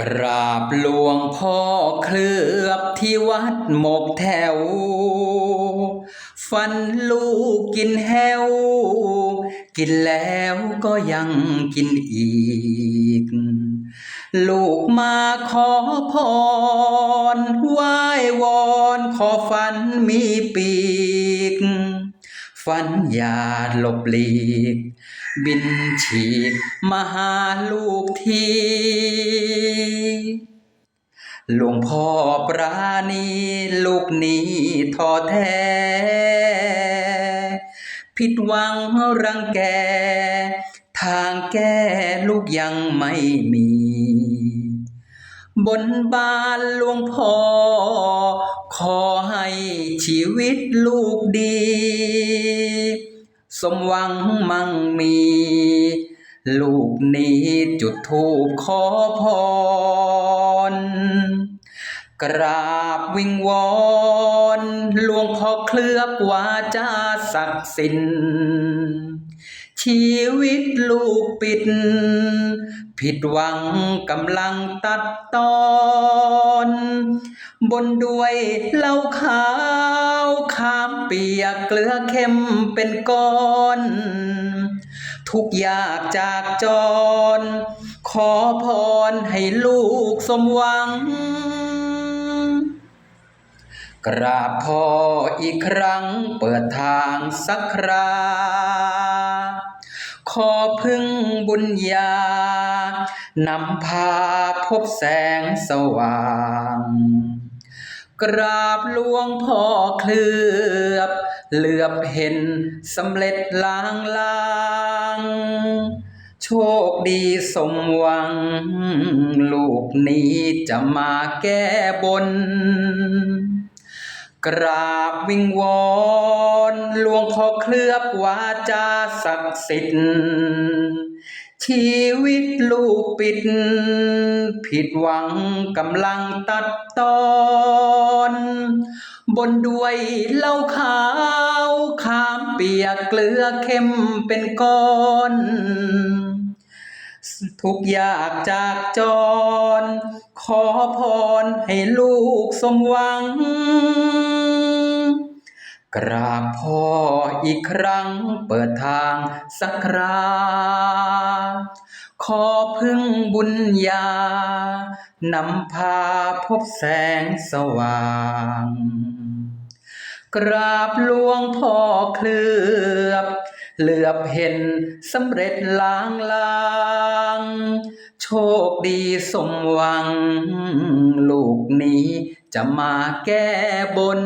กราบหลวงพ่อเคลือบที่วัดหมกแถว ฟันลูกกินแฮวกินแล้วก็ยังกินอีก ลูกมาขอพรไหว้วอนขอฝันมีปีกฝันอย่าหลบหลีก บินฉีกมาหาลูกที หลวงพ่อปราณีลูกนี้ท้อแท้ ผิดหวังรังแก ทางแก้ลูกยังไม่มี บนบานหลวงพ่อ ขอให้ชีวิตลูกดี สมหวังมั่งมี ลูกนี้จุดธูปขอพร กราบวิงวอนหลวงพ่อเคลือบวาจาศักดิ์สิทธิ์ชีวิตลูกปิด ผิดหวังกำลังตัดตอน บนด้วยเหล้าขาวขามเปียกเกลือเค็มเป็นก้อน ทุกอยากจากจร ขอพรให้ลูกสมหวัง กราบพ่ออีกครั้งเปิดทางสักครา ขอพึ่งบุญญานำพาพบแสงสว่าง กราบหลวงพ่อเคลือบ เหลือบเห็นสำเร็จลางลางโชคดีสมหวัง ลูกนี้จะมาแก้บน กราบวิงวอนหลวงพ่อเคลือบวาจาศักดิ์สิทธิ์ชีวิตลูกปิด ผิดหวังกำลังตัดตอน บนด้วยเล้าขาว ยกเกลือเค็มเป็นก้อนทุกอยากจากจร ขอพรให้ลูกสมหวัง กราบพ่ออีกครั้งเปิดทางสักคราขอพึ่งบุญญานำพาพบแสงสว่าง กราบหลวงพ่อเคลือบ เหลือบเห็นสำเร็จล้างลางโชคดีสมหวัง ลูกนี้จะมาแก้บน